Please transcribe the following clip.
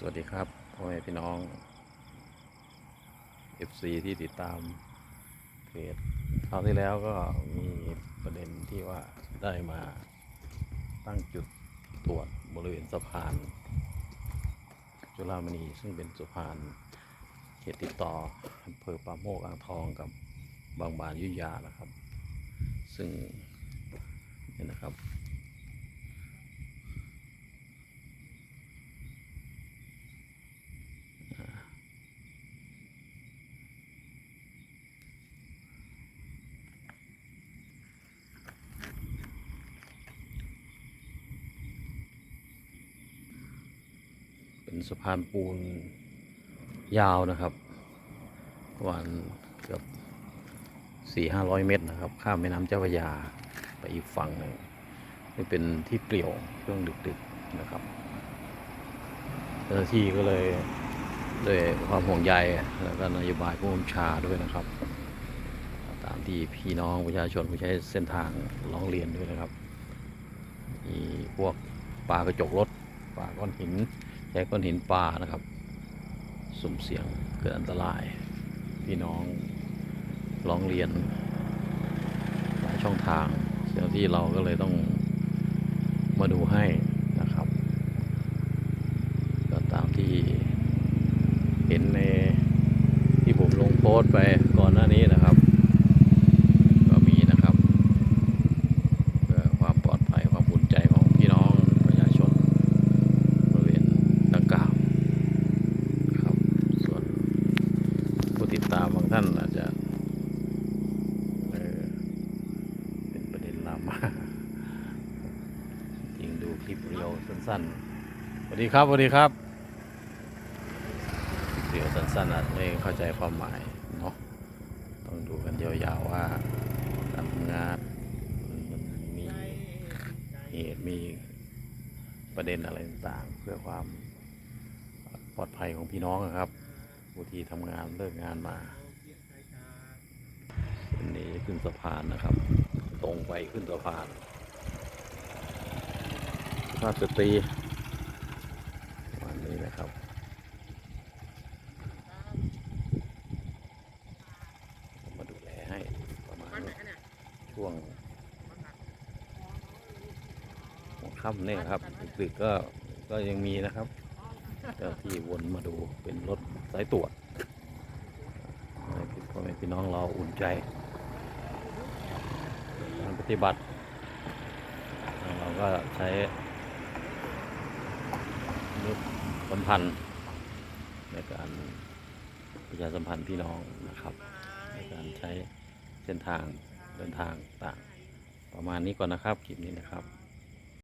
สวัสดีครับพ่อแม่พี่น้อง FC ที่ติดตามเพจคราวที่แล้วก็มีประเด็นที่ว่าได้มาตั้งจุดตรวจบริเวณสะพาน จุฬามณีซึ่งเป็นสะพานเขตติดต่ออำเภอป่าโมกอ่างทองกับบางบานยุยานะครับ ซึ่งนี่นะครับ เป็นสะพานปูนยาวนะครับประมาณเกือบสี่ห้าร้อยเมตรนะครับ ข้ามแม่น้ำเจ้าพระยาไปอีกฝั่งหนึ่งนี่เป็นที่เปลี่ยวช่วงดึกๆนะครับเจ้าหน้าที่ก็เลยด้วยความห่วงใยแล้วก็นโยบายผู้บัญชาด้วยนะครับ ตามที่พี่น้องประชาชนผู้ใช้เส้นทางร้องเรียนด้วยนะครับมีพวกปลากระจกรถปลาก้อนหิน ใช้ก้อนหินปลานะครับ สุ่มเสียงเกิดอันตราย พี่น้องร้องเรียนหลายช่องทางเจ้าที่เราก็เลยต้องมาดูให้นะครับ ก็ตามที่เห็นในที่ผมลงโพสต์ไปก่อนหน้านี้นะครับ ก็มีนะครับ เพื่อความปลอดภัยความอุ่นใจของพี่น้องประชาชนบริเวณดังกล่าวครับ ส่วนผู้ติดตามบาง ท่านอาจจะเอ่อเป็นประเด็นลามมาจริงดูคลิปเรียวสั้นๆสวัสดีครับสวัสดีครับคลิปเรียวสั้นๆอาจไม่เข้าใจความหมายเนาะต้องดูกันยาวๆว่าการทำงานมันมีเหตุมีประเด็นอะไรต่างๆเพื่อความปลอดภัยของพี่น้องอะครับผู้ที่ทำงานเลิกงานมา นนี้ขึ้นสะพานนะครับ ตรงไปขึ้นสะพานภาพสตรีวันนี้นะครับมาดูแลให้ประมาณช่วงหัวค่ำเนี่ยครับดึกๆก็ก็ยังมีนะครับเจ้าที่วนมาดูเป็นรถสายตรวจพี่พ่อแม่พี่น้องเราอุ่นใจ ฏิบัติ เราก็ใช้รถสัมพันธ์ในการประชาสัมพันธ์พี่น้องนะครับ ในการใช้เส้นทางเดินทางต่างประมาณนี้ก่อนนะครับคลิปนี้นะครับ